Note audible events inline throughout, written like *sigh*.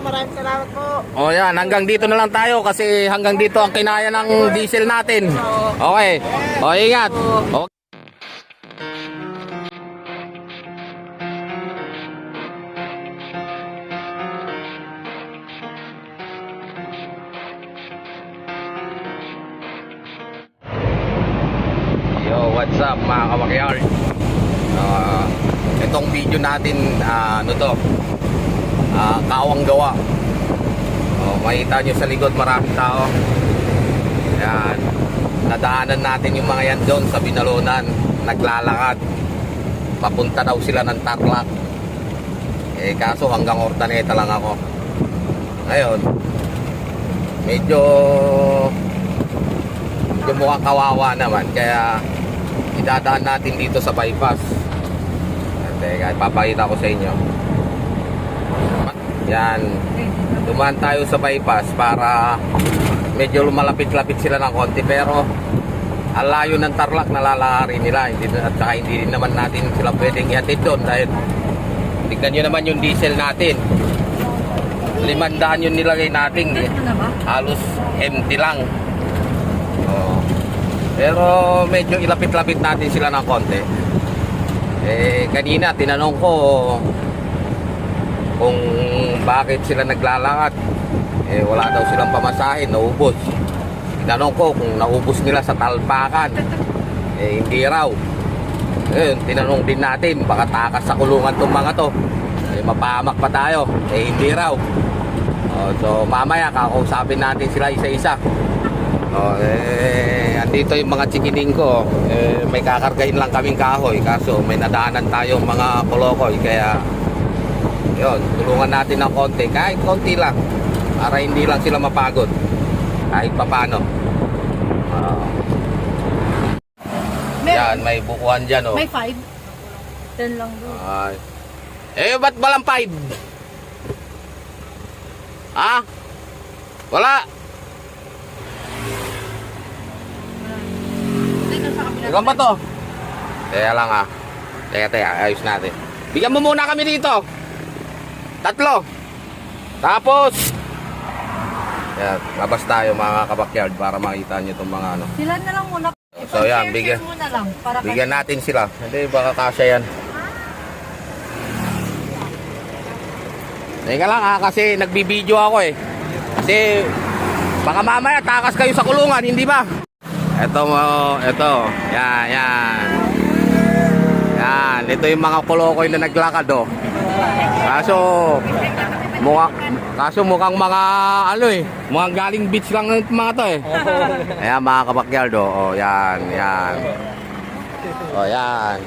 Maraming salamat po. O yan, hanggang dito na lang tayo kasi hanggang dito ang kinaya ng diesel natin. Okay. O ingat. O. Yo, what's up mga kawakyar? Ah, itong video natin, ah, ano to? Ah, kawang gawa. Oh, makita nyo sa likod maraming tao. Yan. Nadaanan natin yung mga yan doon sa Binalunan. Naglalakad. Papunta daw sila ng Tarlac. Eh kaso hanggang Ordaneta lang ako. Ngayon, medyo medyo mukhang kawawa naman. Kaya idadaan natin dito sa bypass. Teka, papakita ko sa inyo. Yan. Dumaan tayo sa bypass para medyo lumalapit-lapit sila ng konti pero ang layo ng Tarlac nalalakari nila hindi, at saka hindi rin naman natin sila pwedeng ihatid doon dahil tignan nyo naman yung diesel natin limandaan yung nilagay natin eh. halos empty lang Oo. pero medyo ilapit-lapit natin sila ng konti eh kanina tinanong ko kung bakit sila naglalakad. Eh wala daw silang pamasahin naubos. Tinanong ko kung naubos nila sa talpakan. Eh hindi raw. Ngayon tinanong din natin baka takas sa kulungan tong mga to. Eh mapahamak pa tayo. Eh hindi raw. Oh, so mamaya kakausapin natin sila isa-isa. Oh, eh andito yung mga chikining ko. Eh, may kakargahin lang kaming kahoy kaso may nadaanan tayo mga kolokoy kaya yun, tulungan natin ng konti. Kahit konti lang. Para hindi lang sila mapagod. Kahit papano. Ah, yan, may bukuan dyan, oh. May 5. 10 lang doon. Ay. Eh, ba't walang 5? Ha? Wala. Ikaw ba to? Teka lang ah. Teka, teka. Ayos natin. Bigyan mo muna kami dito. Tatlo. Tapos. Yan, labas tayo mga kabakyard para makita nyo itong mga ano. Sila na lang muna. So, yan, Share, bigyan- muna lang. Para Bigyan natin sila. Hindi, baka kasya yan. Teka lang ha, kasi nagbibideo ako eh. Kasi baka mamaya takas kayo sa kulungan, hindi ba? Ito mo, ito. Yan, yan. Yan, ito yung mga kolokoy na naglakad oh. Kaso, mukha, kaso mukhang mga ano eh, mukhang galing beach lang ng mga to eh. *laughs* Ayan mga kabakyardo, oh, yan, yan. Oh, yan.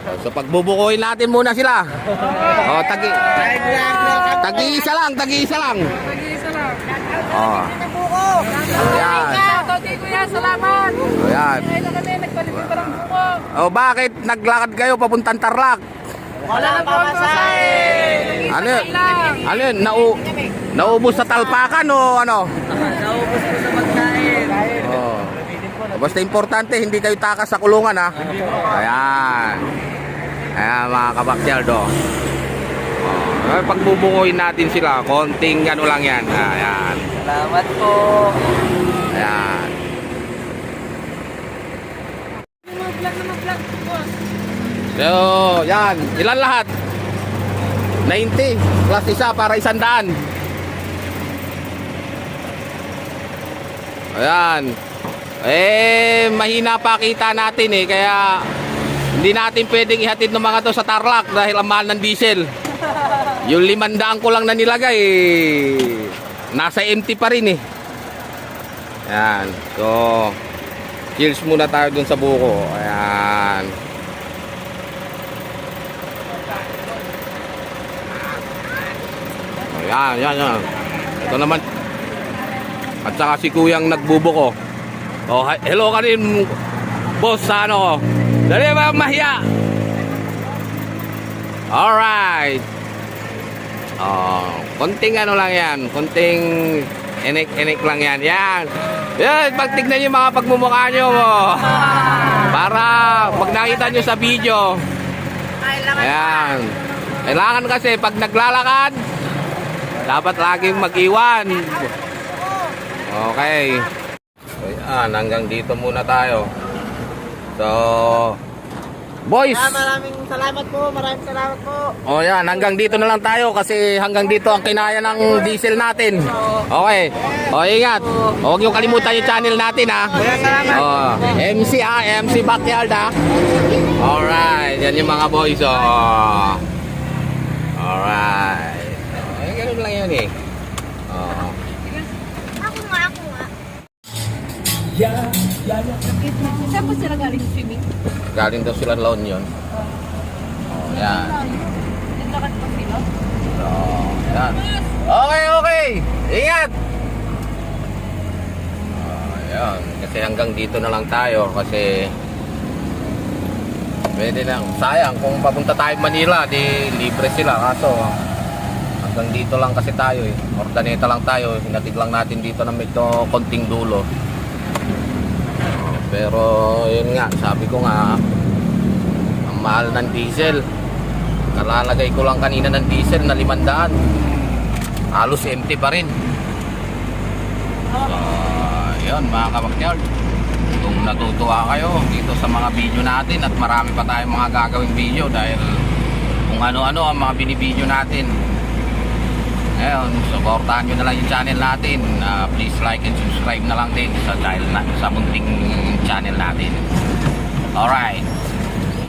Oh, So pagbubukuhin natin muna sila. Oh, tagi Tagi-isa lang, tagi-isa lang. Oh. Oh, yan. Toti kuya, salamat. Oh, yan. Ay na kami, nagpalipin parang buko. Oh, bakit naglakad kayo papuntang Tarlac? Wala na po ang pasahe. Ano yun? Ano yun? Nau naubos sa talpakan o ano? Naubos po sa pagkain. Oh. Basta importante, hindi kayo takas sa kulungan ha. Ayan. Ayan mga kabakyardo. Oh. Ay, Pagbubukuhin natin sila, konting ano lang yan. Ayan. Salamat po. Ayan. Mag-vlog na mag-vlog, boss. So, yan. Ilan lahat? 90 plus isa para isang daan. Ayan. Eh, mahina pa kita natin eh. Kaya, hindi natin pwedeng ihatid ng mga to sa Tarlac dahil ang mahal ng diesel. Yung limandaan ko lang na nilagay, nasa empty pa rin eh. Ayan. So, cheers muna tayo dun sa buko. Ayan. Ayan, yan, yan. Ito naman. At saka si kuyang nagbubuko. Oh, hello ka rin, boss, sa ano ko. Dali ba mahiya? Alright. Oh, konting ano lang yan. Konting enik-enik lang yan. Yan. Yan, pag tignan nyo mga pagmumukha nyo mo. Para pag nakita nyo sa video. Ayan. Kailangan kasi pag naglalakad, Dapat laging mag-iwan. Okay. Ayan, hanggang dito muna tayo. So, boys! Ah, maraming salamat po. Maraming salamat po. O yan, hanggang dito na lang tayo kasi hanggang dito ang kinaya ng diesel natin. Okay. O ingat. O, huwag niyo kalimutan yung channel natin ha. O, MC ha, MC Backyard ha. Alright, yan yung mga boys. O. Alright. Ay, ganun lang yun eh. O. Ako nga, ako nga. Saan po sila galing swimming? Galing daw sila La Union. O, yan. Naglakas pa sila? So, yan. Okay, okay. Ingat. Ah, Ayan, kasi hanggang dito na lang tayo kasi pwede lang. Sayang kung papunta tayo Manila, di libre sila kaso hanggang dito lang kasi tayo eh. Ordaneta lang tayo, hinatid lang natin dito na medyo konting dulo. Pero yun nga, sabi ko nga ang mahal ng diesel. Nalalagay ko lang kanina ng diesel na 500. Halos empty pa rin. So, yun mga kabakyard. Kung natutuwa kayo dito sa mga video natin at marami pa tayong mga gagawing video dahil kung ano-ano ang mga binibideo natin. Ayun, supportahan nyo na lang yung channel natin. Ah, please like and subscribe na lang din sa channel na, sa munting channel natin. Alright.